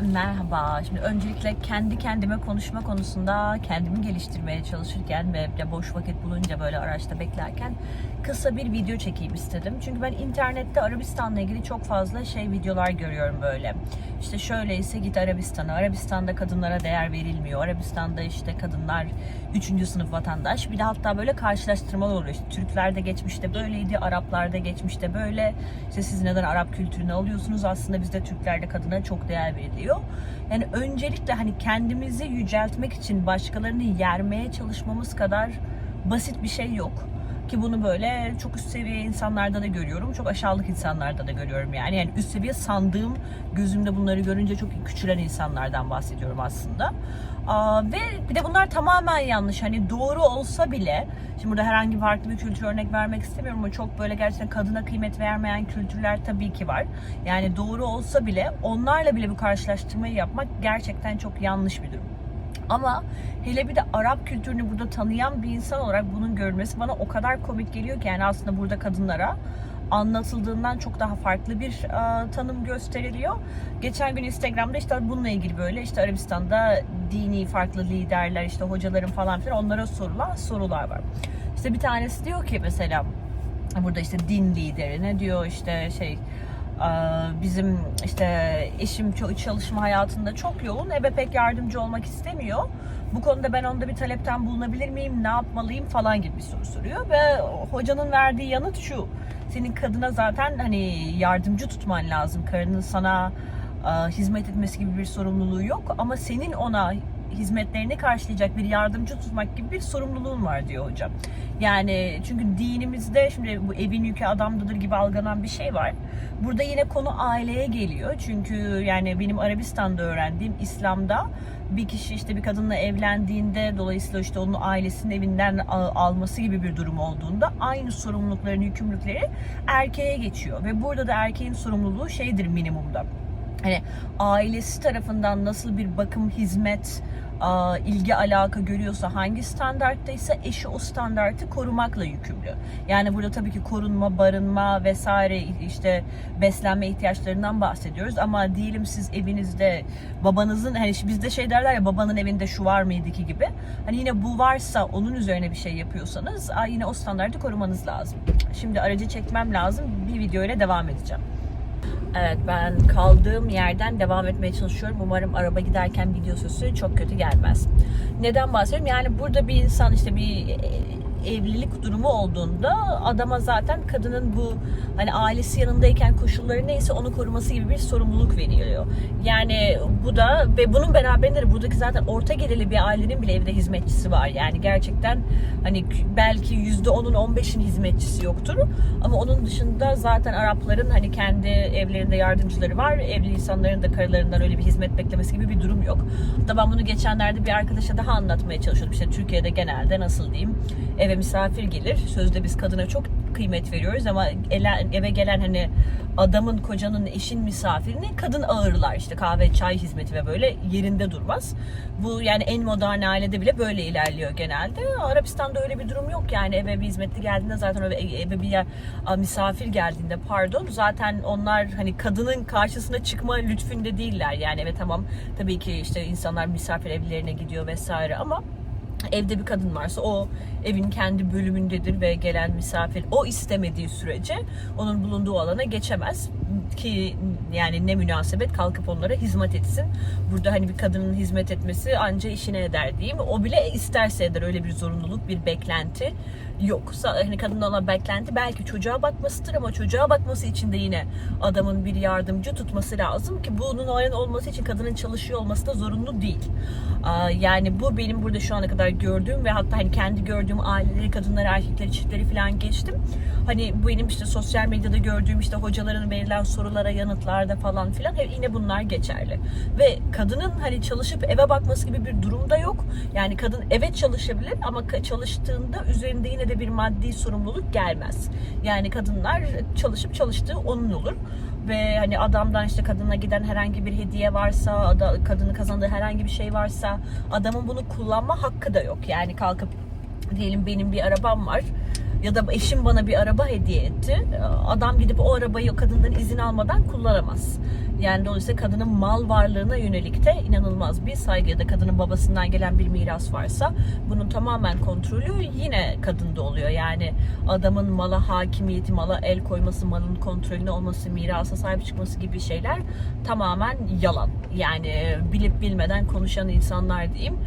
Merhaba. Şimdi öncelikle kendi kendime konuşma konusunda kendimi geliştirmeye çalışırken ve boş vakit bulunca böyle araçta beklerken kısa bir video çekeyim istedim. Çünkü ben internette Arabistan'la ilgili çok fazla şey videolar görüyorum böyle. İşte şöyleyse git Arabistan'a. Arabistan'da kadınlara değer verilmiyor. Arabistan'da işte kadınlar 3. sınıf vatandaş. Bir de hatta böyle karşılaştırmalar oluyor. İşte Türklerde geçmişte böyleydi, Araplarda geçmişte böyle. İşte siz neden Arap kültürünü alıyorsunuz? Aslında bizde Türklerde kadına çok değer veriliyor. Yani öncelikle hani kendimizi yüceltmek için başkalarını yermeye çalışmamız kadar basit bir şey yok. Ki bunu böyle çok üst seviye insanlarda da görüyorum. Çok aşağılık insanlarda da görüyorum yani. Yani üst seviye sandığım gözümde bunları görünce çok küçülen insanlardan bahsediyorum aslında. Aa, ve bir de bunlar tamamen yanlış. Hani doğru olsa bile, şimdi burada herhangi farklı bir kültür örnek vermek istemiyorum ama çok böyle gerçekten kadına kıymet vermeyen kültürler tabii ki var. Yani doğru olsa bile onlarla bile bu karşılaştırmayı yapmak gerçekten çok yanlış bir durum. Ama hele bir de Arap kültürünü burada tanıyan bir insan olarak bunun görülmesi bana o kadar komik geliyor ki yani aslında burada kadınlara anlatıldığından çok daha farklı bir e, tanım gösteriliyor. Geçen gün Instagram'da işte bununla ilgili böyle işte Arabistan'da dini farklı liderler işte hocaların falan filan onlara sorulan sorular var. İşte bir tanesi diyor ki mesela burada işte din liderine diyor işte şey bizim işte eşim çalışma hayatında çok yoğun eve pek yardımcı olmak istemiyor. Bu konuda ben onda bir talepten bulunabilir miyim, ne yapmalıyım falan gibi bir soru soruyor ve hocanın verdiği yanıt şu. Senin kadına zaten hani yardımcı tutman lazım. Karının sana hizmet etmesi gibi bir sorumluluğu yok ama senin ona hizmetlerini karşılayacak bir yardımcı tutmak gibi bir sorumluluğun var diyor hocam. Yani çünkü dinimizde şimdi bu evin yükü adamdadır gibi algılanan bir şey var. Burada yine konu aileye geliyor. Çünkü yani benim Arabistan'da öğrendiğim İslam'da bir kişi işte bir kadınla evlendiğinde dolayısıyla işte onun ailesinin evinden alması gibi bir durum olduğunda aynı sorumlulukların, yükümlülükleri erkeğe geçiyor. Ve burada da erkeğin sorumluluğu şeydir minimumda hani ailesi tarafından nasıl bir bakım, hizmet, ilgi alaka görüyorsa hangi standartta ise eşi o standartı korumakla yükümlü. Yani burada tabii ki korunma, barınma vesaire işte beslenme ihtiyaçlarından bahsediyoruz ama diyelim siz evinizde babanızın hani bizde şey derler ya babanın evinde şu var mıydı ki gibi. Hani yine bu varsa onun üzerine bir şey yapıyorsanız yine o standartı korumanız lazım. Şimdi aracı çekmem lazım. Bir video ile devam edeceğim. Evet ben kaldığım yerden devam etmeye çalışıyorum. Umarım araba giderken video sesi çok kötü gelmez. Neden bahsediyorum? Yani burada bir insan işte bir evlilik durumu olduğunda adama zaten kadının bu hani ailesi yanındayken koşulları neyse onu koruması gibi bir sorumluluk veriliyor. Yani bu da ve bunun beraberinde buradaki zaten orta gelirli bir ailenin bile evde hizmetçisi var. Yani gerçekten hani belki yüzde onun on beşin hizmetçisi yoktur. Ama onun dışında zaten Arapların hani kendi evlerinde yardımcıları var. Evli insanların da karılarından öyle bir hizmet beklemesi gibi bir durum yok. Hatta ben bunu geçenlerde bir arkadaşa daha anlatmaya çalışıyordum. İşte Türkiye'de genelde nasıl diyeyim eve misafir gelir. Sözde biz kadına çok kıymet veriyoruz ama eve gelen hani adamın, kocanın, eşin misafirini kadın ağırlar. işte kahve, çay hizmeti ve böyle yerinde durmaz. Bu yani en modern ailede bile böyle ilerliyor genelde. Arabistan'da öyle bir durum yok yani eve bir hizmetli geldiğinde zaten eve, eve bir yer, misafir geldiğinde pardon zaten onlar hani kadının karşısına çıkma lütfünde değiller. Yani evet tamam tabii ki işte insanlar misafir evlerine gidiyor vesaire ama evde bir kadın varsa o evin kendi bölümündedir ve gelen misafir o istemediği sürece onun bulunduğu alana geçemez ki yani ne münasebet kalkıp onlara hizmet etsin. Burada hani bir kadının hizmet etmesi anca işine eder diyeyim. O bile isterse eder öyle bir zorunluluk, bir beklenti yok. Hani kadının olan beklenti belki çocuğa bakmasıdır ama çocuğa bakması için de yine adamın bir yardımcı tutması lazım ki bunun olması için kadının çalışıyor olması da zorunlu değil. Yani bu benim burada şu ana kadar gördüğüm ve hatta hani kendi gördüğüm aileleri, kadınları, erkekleri, çiftleri falan geçtim. Hani benim işte sosyal medyada gördüğüm işte hocaların verilen sorulara yanıtlarda falan filan yine bunlar geçerli. Ve kadının hani çalışıp eve bakması gibi bir durumda yok. Yani kadın evet çalışabilir ama çalıştığında üzerinde yine de bir maddi sorumluluk gelmez. Yani kadınlar çalışıp çalıştığı onun olur ve hani adamdan işte kadına giden herhangi bir hediye varsa, kadının kazandığı herhangi bir şey varsa adamın bunu kullanma hakkı da yok. Yani kalkıp diyelim benim bir arabam var ya da eşim bana bir araba hediye etti. Adam gidip o arabayı o kadından izin almadan kullanamaz. Yani dolayısıyla kadının mal varlığına yönelik de inanılmaz bir saygı ya da kadının babasından gelen bir miras varsa bunun tamamen kontrolü yine kadında oluyor. Yani adamın mala hakimiyeti, mala el koyması, malın kontrolünde olması, mirasa sahip çıkması gibi şeyler tamamen yalan. Yani bilip bilmeden konuşan insanlar diyeyim.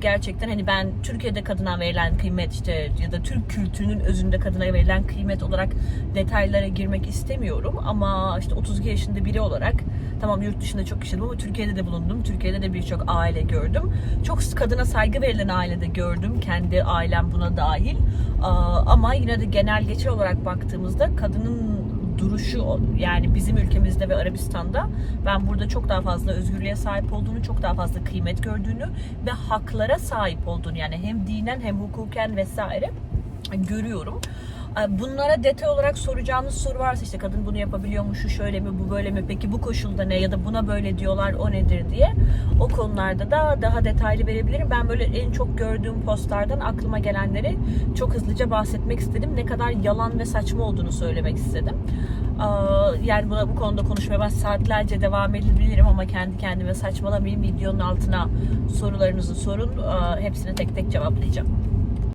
Gerçekten hani ben Türkiye'de kadına verilen kıymet işte ya da Türk kültürünün özünde kadına verilen kıymet olarak detaylara girmek istemiyorum ama işte 32 yaşında biri olarak tamam yurt dışında çok yaşadım ama Türkiye'de de bulundum. Türkiye'de de birçok aile gördüm. Çok kadına saygı verilen ailede gördüm. Kendi ailem buna dahil. Ama yine de genel geçer olarak baktığımızda kadının duruşu yani bizim ülkemizde ve Arabistan'da ben burada çok daha fazla özgürlüğe sahip olduğunu, çok daha fazla kıymet gördüğünü ve haklara sahip olduğunu yani hem dinen hem hukuken vesaire görüyorum. Bunlara detay olarak soracağınız soru varsa işte kadın bunu yapabiliyor mu, şu şöyle mi, bu böyle mi, peki bu koşulda ne ya da buna böyle diyorlar o nedir diye o konularda da daha detaylı verebilirim. Ben böyle en çok gördüğüm postlardan aklıma gelenleri çok hızlıca bahsetmek istedim. Ne kadar yalan ve saçma olduğunu söylemek istedim. Aa, Yani buna, bu konuda konuşmaya ben saatlerce devam edebilirim ama kendi kendime saçmalamayayım. Videonun altına sorularınızı sorun. Aa, Hepsini tek tek cevaplayacağım.